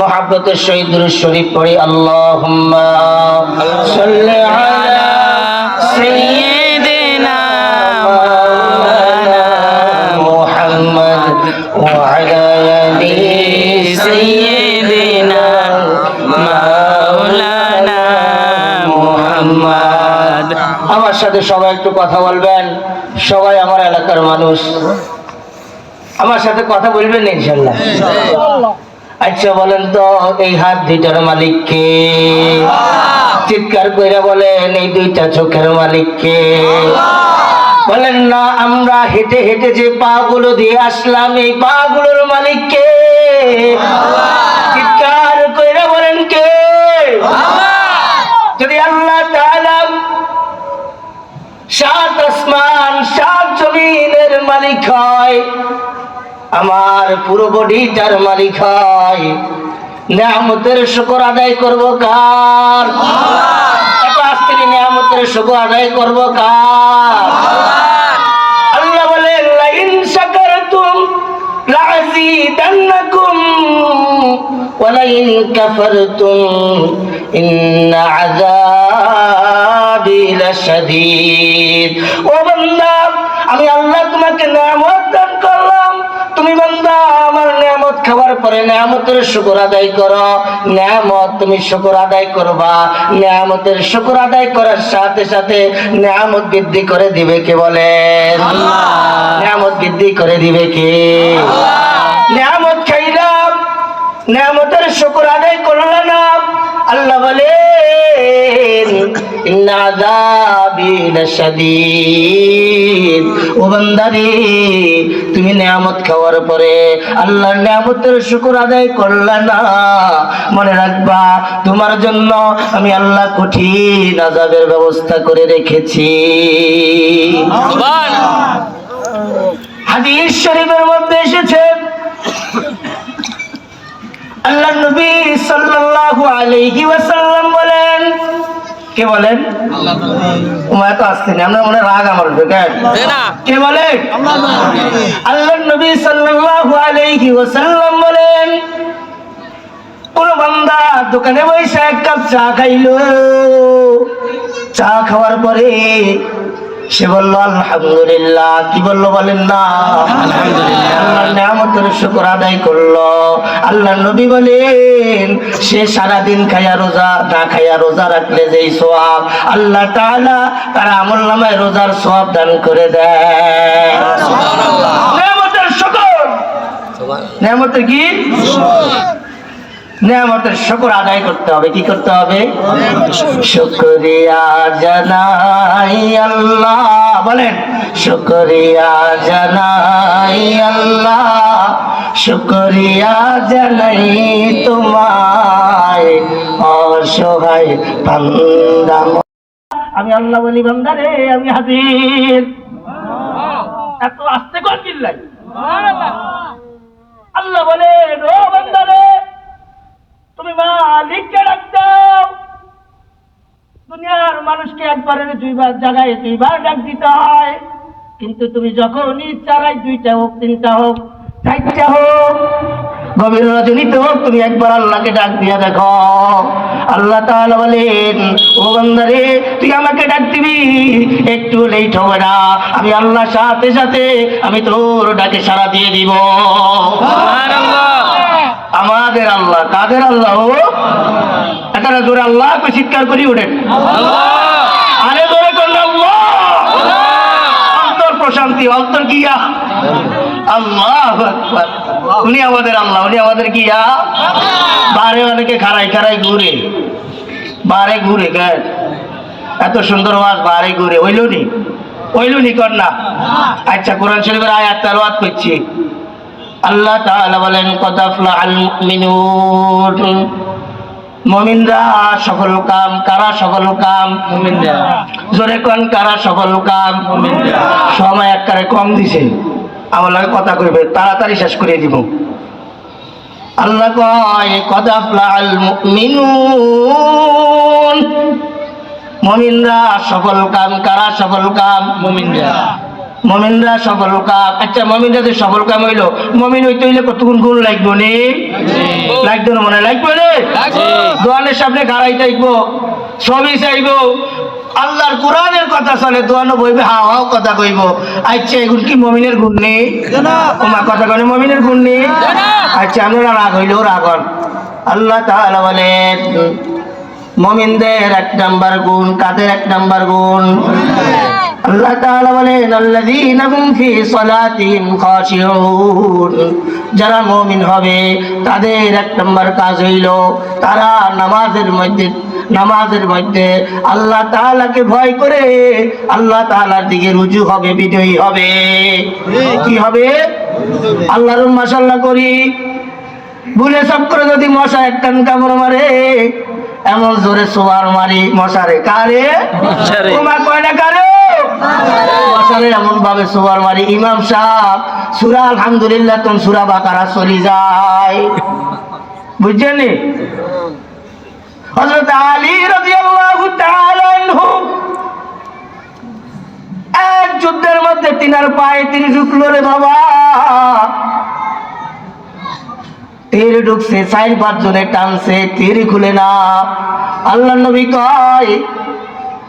মোহাব্বতের শহীদ শরীফ পড়ি আল্লাহ আমার সাথে সবাই একটু কথা বলবেন, সবাই আমার এলাকার মানুষ। আমার সাথে কথা বলবেন ইনশাল্লাহ আচ্ছা বলেন তো এই হাত দুইটার মালিক কে? চিৎকার করে বলেন এই দুইটা চোখের মালিক কে? বলেন না আমরা হেঁটে হেঁটে যে পা গুলো দিয়ে আসলাম এই পা গুলোর মালিক কে? চিৎকার করে বলেন কে? যদি আল্লাহ সাত আসমান সাত জমিনের মালিক হয় আমার পুরো বডিটার মালিক হয়। নিয়ামতের শুকর আদায় করব কার? এত আস্তে নিয়ামতের শুকর আদায় করব কার? আল্লাহ। বলে লাইন শাকারতুম লাযিদান্নাকুম ওয়ালাইন কাফারতুম ইন্না আযাবি লাশাদীদ। ও বান্দা আমি আল্লাহ তোমাকে নিয়ামত তুমি বান্দা আমার নিয়ামত খাবার পরে নিয়ামতের শুকর আদায় করো। নিয়ামত তুমি শুকর আদায় করবা। নিয়ামতের শুকর আদায় করার সাথে সাথে নিয়ামত বৃদ্ধি করে দিবে কে বলে? নিয়ামত বৃদ্ধি করে দিবে কে? নিয়ামত খাইলাম নিয়ামতের শুকর আদায় আল্লাহ বলেন ও বান্দারে তুমি নিয়ামত খাওয়ার পরে আল্লাহর নিয়ামতের শুকর আদায় করলা না। মনে রাখবা তোমার জন্য আমি আল্লাহ কঠিন আযাবের ব্যবস্থা করে রেখেছি। হাদিস শরীফের মধ্যে এসেছে আল্লাহ নবী সাল্লাল্লাহু আলাইহি ওয়াসাল্লাম বলেন। কে বলেন? উমা তো আমরা মনে রাগ আমার কে বলেন? আল্লাহ নবী সাল্লাল্লাহু আলাইহি ওয়াসাল্লাম বলেন কোন বান্দা দোকানে বসে এক কাপ চা খাইলো। চা খাওয়ার পরে সে বলল আলহামদুলিল্লাহ। কি বলল বলেন না? আল্লাহ নিয়ামতের শুকর আদায় করল। আল্লাহ নবী বলেন সে সারাদিন খাইয়া রোজা না খাইয়া রোজা রাখলে যেই সোয়াব আল্লাহ তাআলা তার আমল নামায় রোজার সোয়াব দান করে দেয়। নিয়ামতের শুকর। নিয়ামতের কি? নিয়ামতের শুকর আদায় করতে হবে। কি করতে হবে? শুকরিয়া জানাই আল্লাহ। বলেন, শুকরিয়া জানাই আল্লাহ। শুকরিয়া জানাই তোমায় অসহায় বান্দা। আমি আল্লাহ বলি বান্দারে আমি হাজির। এত আস্তে কর চিল্লাই। আল্লাহ বলে, ও বান্দারে তুমি মালিককে ডাক দাও। মানুষকে একবারের দুইবার জায়গায় দুইবার ডাক দিতে হয়। কিন্তু তুমি যখন ইচ্ছা রায় দুইটা হোক, তিনটা হোক, চারটা হোক, গভীর তুমি একবার আল্লাহকে ডাক দিয়ে দেখো। আল্লাহ তাআলা বলেন, ও তুই আমাকে ডাক দিবি। একটু লেট হবে না। আমি আল্লাহ সাথে সাথে আমি তোর ডাকে সাড়া দিয়ে দিব। আমাদের আল্লাহ কাদের আল্লাহ ও? একটা জোরে আল্লাহ চিৎকার করি ওঠেন আরে জোরে করলে আল্লাহ। অন্তর প্রশান্তি অন্তর কিয়া আল্লাহ উনি আমাদের আল্লাহ উনি আমাদের কিয়া বারে অনেকে খারাই খারাই ঘুরে। বারে ঘুরে কেন এত সুন্দর মাছ বারে ঘুরে। ওইল নি ওইল নি কর না। আচ্ছা কোরআন শরীফের আয়াত তেলাওয়াত করছি। আল্লাহ তাআলা বলেন কদ আফলাহাল মুমিনুন। মুমিনরা সফল কাম কারা সফল কাম? মুমিনরা। জোরে কোন কারা সফল কাম? মুমিনরা। সময় একবারে কম দিছে। আমার লাগে কথা কইবে তাড়াতাড়ি শেষ করে দিব। আল্লাহ কয় কদ আফলাহাল মুমিনুন। মুমিনরা সফল কাম কারা সফল কাম? মুমিনরা। মমিনরা সফল কাম আচ্ছা মমিনরা যে সফল কাম হইল। মমিন হইতে হইলে কতক্ষণ গুণ লাগবো নি? লাগতো না মনে লাগবে রে দোয়ানের সামনে গাড়াই থাকব। সবই চাইব। আল্লাহর কোরআনের কথা চলে দোয়ানো বইবে হাও হাও কথা কইব। আচ্ছা এগুন কি মমিনের গুণ নেই তোমার কথা কনে মমিনের গুণ নেই আচ্ছা আপনারা রাগ হইলেও রাগ হন। আল্লাহ তাআলা বলেন মমিনদের এক নাম্বার গুণ কাদের এক নাম্বার গুণ? আল্লাহ তাআলা বলেন আল্লাযীনা হুম ফি সালাতিহিম খাশিউন। যারা মুমিন হবে তাদের এক নাম্বার কাজ হইল তারা নামাজের মধ্যে নামাজের মধ্যে আল্লাহ তাআলাকে ভয় করে আল্লাহ তাআলার দিকে রুজু হবে বিজয়ী হবে। কি হবে? আল্লাহর মাশাআল্লাহ করি। ভুলে সব করে যদি মশা একটান কামড় মারে এমন জোরে সোয়ার মারি মশারে কারে। তোমার কয়না কারে? এমন ভাবে মারি। ইমাম সুরা আলহামদুলিল্লাহ সুরা বাকারা চলি যায়। বুঝছেন নি? হযরত আলী এক যুদ্ধের মধ্যে তিনার পায়ে তিনি ঢুকলো রে বাবা। তীর ঢুকছে চার পাঁচ জনে টানছে, তীর খুলে না। আল্লাহ নবী কয়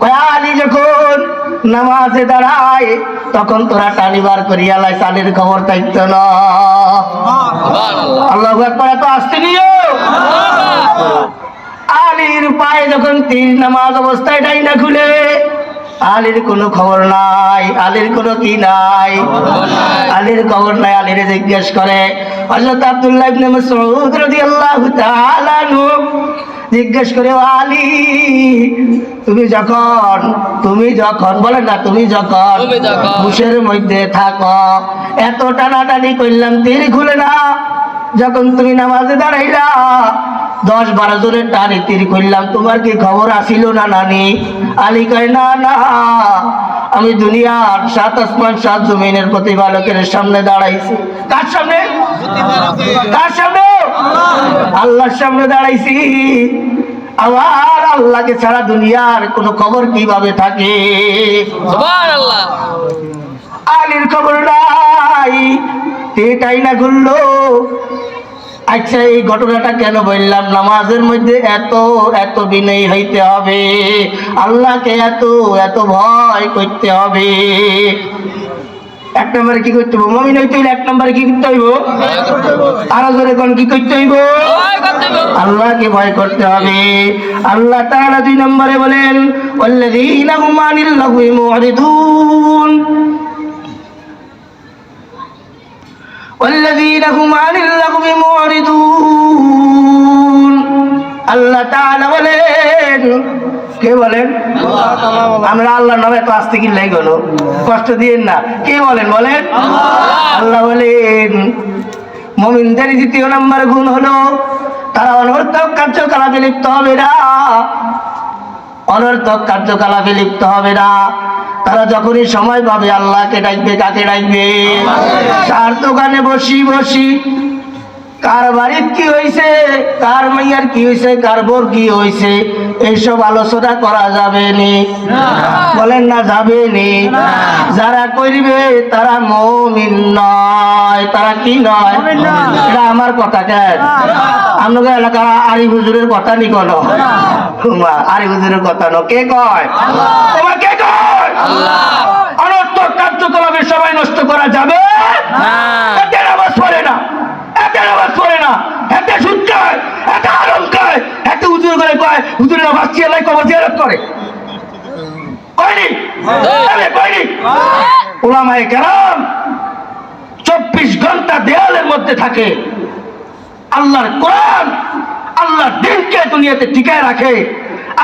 আলী যখন নামাজে দাঁড়ায় তখন তোরা টানিবার করিয়া লাই চালের খবর থাকতো না। আল্লাহ একবার এত আসতে নিও। আলীর পায়ে যখন তীর নামাজ অবস্থায় ডাই না খুলে আলীর কোনো খবর নাই আলীর কোনো কি নাই। আলীর খবর নাই আলীরে জিজ্ঞেস করে হযরত আব্দুল্লাহ ইবনে মাসউদ রাদিয়াল্লাহু তাআলা জিজ্ঞেস করে "ও আলী তুমি যখন তুমি যখন বলে না তুমি যখন। বুশের মধ্যে থাকো এত টানাটানি করলাম তীর খুলে না। যখন তুমি নামাজে দাঁড়াইলা দশ বারো জনের টানি তীর করলাম তোমার কি খবর আসিল না নানি? আলী কয় না না আমি দুনিয়ার সাত আসমান সাত জমিনের প্রতিপালকের সামনে দাঁড়াইছি। কার সামনে? কার সামনে? আল্লাহর সামনে দাঁড়াইছি। আবার আল্লাহকে ছাড়া দুনিয়ার কোনো খবর কীভাবে থাকে? আলীর খবর নাই এটাই না ঘুরলো। আচ্ছা এই ঘটনাটা কেন বললাম? নামাজের মধ্যে এত এত বিনয়ী হইতে হবে। আল্লাহকে এত এত ভয় করতে হবে। এক নম্বরে কি করতে হইব মমিন হইতে হইলে এক নম্বরে কি করতে হইব আরো জোরে কোন কি করতে হইব ভয় করতে হবে। আল্লাহকে ভয় করতে হবে আল্লাহ তাআলা দুই নম্বরে বলেন ওয়াল্লাযীনা হুম আনিল লাগwi মু'রিদুন والذين هم عن اللغو معرضون আল্লাহ তাআলা বলেন কে বলেন? আমরা আল্লাহর নামে তো আসতে কি লাই গেল কষ্ট দিয়েন না। কে বলেন বলেন? আল্লাহ বলেন, মমিনদের দ্বিতীয় নম্বর গুণ হলো, তারা অনর্থক কার্যকলাপে লিপ্ত হবে না। অনর্থক কার্যকলাপে লিপ্ত হবে না। তারা যখনই সময় পাবে, আল্লাহকে ডাকবে, কাকে ডাকবে? তার দোকানে বসি বসি। কার বাড়ির কি হয়েছে কার মাইয়ার কি হয়েছে কার বোর কি হয়েছে এইসব আলোচনা করা যাবে নি। বলেন না যাবে নি। যারা করবে তারা মমিন নয়। তারা কি নয়? এটা আমার কথা কেন আপনাদের এলাকার আরি হুজুরের কথা নি কোন? আরি হুজুরের কথা ন। কে কয়? তোমার কে কয়? অনর্থক কার্যকলাপের সবাই নষ্ট করা যাবে না। এতে নামাজ পড়ে না এতে নামাজ পড়ে না এতে সুদ খায় এতে আরম খায় এতে হুজুর করে কয় চিয়ালাই কবর জিয়ারত করে। কয়নি? কয়নি? ওলামায়ে কেরাম চব্বিশ ঘণ্টা দেয়ালের মধ্যে থাকে। আল্লাহর কোরআন আল্লাহর দিনকে দুনিয়াতে টিকায় রাখে।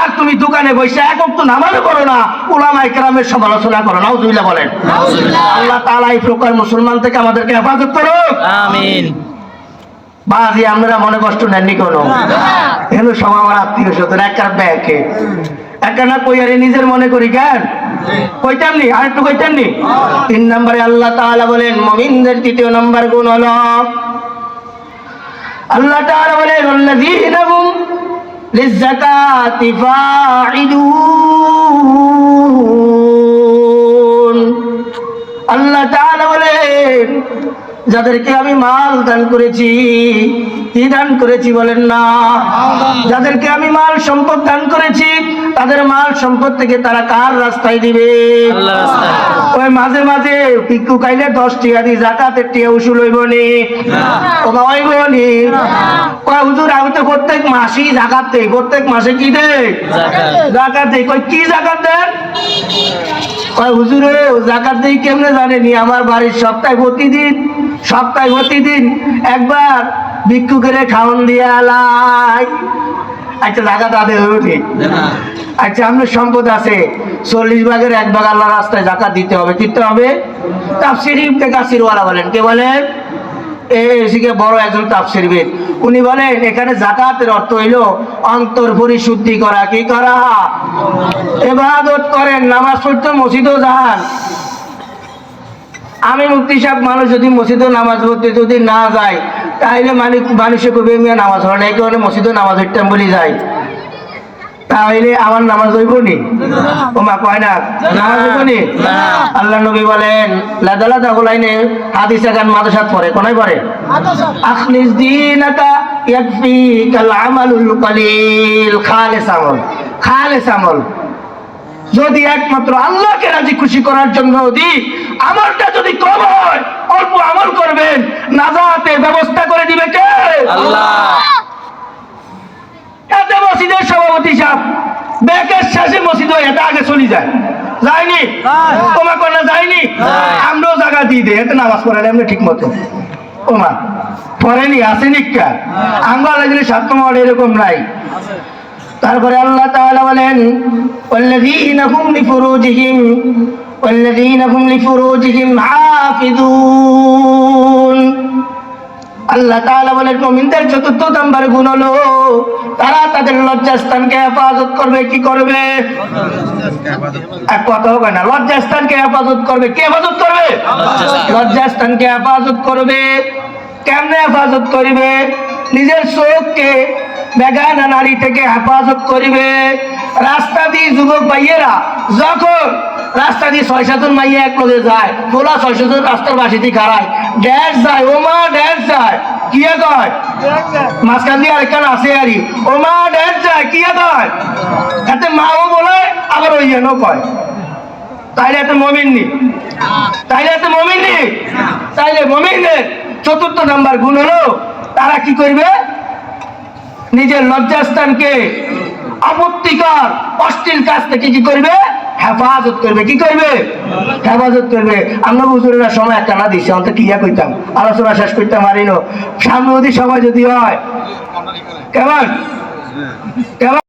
আর তুমি দোকানে বসে একক তো নামাজও করো না ওলামায়ে কেরামের সমালোচনা করো নাউজুবিল্লাহ বলেন। আল্লাহ তাআলা এই প্রকার মুসলমান থেকে আমাদেরকে হেফাজত করো আমিন। বাজি আমরা মনে কষ্ট নেননি কোনো? এগুলো সব আমার আত্মীয় স্বজন একটা ব্যাকে। একটা না কই আরে নিজের মনে করি কেন? কইতাম নি আর একটু কইতাম নি? তিন নম্বরে আল্লাহ তাআলা বলেন মুমিনদের তৃতীয় নম্বর গুণ হলো আল্লাহ তাআলা বলেন আল্লাযীনা হুম লিযাকাতি আল্লাহ তাআলা বলেন যাদেরকে আমি মাল দান করেছি কি দান করেছি বলেন না? যাদেরকে আমি মাল সম্পদ দান করেছি তাদের মাল সম্পদ থেকে তারা কার রাস্তায় দিবে? ওই মাঝে মাঝে পিকু খাইলে দশ টিয়া দি জাকাতের টিয়া উসুল হইব নি? হইব কয় হুজুর আমি তো প্রত্যেক মাসেই জাকাত দেই প্রত্যেক মাসে কি দেই? জাকাত। দেই। কই কি জাকাত দেন? কয় হুজুরে জাকাত দেই কেমনে জানেনি? আমার বাড়ির সপ্তাহে প্রতিদিন সপ্তাহে প্রতিদিন একবার ভিক্ষুকের খাওন দিয়ে আলাই আচ্ছা জাকাত আদে হইব নি। আচ্ছা আপনার সম্পদ আছে। চল্লিশ ভাগের এক ভাগ আল্লাহ রাস্তায় জাকাত দিতে হবে দিতে হবে। তাফসির ইবনে কাসিরওয়ালা বলেন কে বলেন? এসিকে বড় একজন তাফসিরবিদ। উনি বলেন এখানে জাকাতের অর্থ হইল অন্তর পরিশুদ্ধি করা। কি করা? এবাদত করেন নামাজ পড়তে মসজিদও যান। আমি মুক্তি সাহেব মানুষ যদি মসজিদে নামাজ পড়তে যদি না যায় তাহলে মানে মানুষে কবি মিয়া নামাজ হয় না? এই কারণে মসজিদে নামাজ পড়তাম বলে যায়। তাহলে আমার নামাজ হইব নি? ও মা কয় না? নামাজ হইব নি। আল্লাহ নবী বলেন লাদা লাদা হলাইনে হাদিসে গান মাদ্রাসাত পড়ে কোনায় পড়ে? আখলিস দিনাকা ইয়াকফিকাল আমালুল কলিল খালিস আমল খালিস আমল। যদি একমাত্র আল্লাহকে রাজি খুশি করার জন্য যদি আমলটা যদি কম হয় অল্প আমল করবেন নাজাতের ব্যবস্থা করে দিবে কে? আল্লাহ। এতে মসজিদের সভাপতি সাহেব ব্যাকের শেষে মসজিদ হয় এটা আগে চলে যায়। যায়নি? তোমার কন্যা যায়নি? যায়। আমরাও জায়গা দিয়ে দেয় এতে নামাজ পড়েন এমনি ঠিক মতো ওমা পড়েনি আসেনি কা? আমরা লাগলে সাত নম্বর এরকম নাই। তারপরে আল্লাহ তাআলা বলেন আল্লাযীনা হুম লিফুরুজিহিম ওয়াল্লাযীনা হুম লিফুরুজিহিম হাফিযুন আল্লাহ তাআলা বলেন মুমিনদের চতুর্থ নাম্বার গুণ হলো তারা তাদের লজ্জাস্থানকে হেফাজত করবে কি করবে? এক কথা হবে না লজ্জাস্থানকে হেফাজত করবে কে হেফাজত করবে? লজ্জাস্থানকে হেফাজত করবে। কেমনে হেফাজত করবে? নিজের চোখকে বেগানা নারী থেকে হেফাজত করিবে। রাস্তা দিয়ে যুবক ভাইয়েরা, যখন রাস্তা দিয়ে ছয় সাতজন মাইয়া এক লগে যায় তোলা ছয় সাতজন রাস্তার বাসিতে খাড়ায় ড্যাশ যায় ওমা ড্যাশ যায়, কি কয়? মাঝখান দিয়ে আরেকখান আছে আরি ওমা ড্যাশ যায়, কি কয়? এতে মাও বলে, আবার ওই যেন কয়। তাইলে এত মমিন নি। তাইলে এত মমিন নি? তাইলে মমিনের চতুর্থ নাম্বার গুণ হলো তারা কি করবে? নিজের লজ্জাস্থানকে আপত্তিকর, অশ্লীল কাজ থেকে কি করবে? হেফাজত করবে। কি করবে? হেফাজত করবে। আমরা বুজুরেরা সময় একটা না দিচ্ছি অন্তত কিয়া করতাম আলোচনা শেষ করতাম পারিনো সামনে যদি সময় যদি হয়, কেমন? কেমন?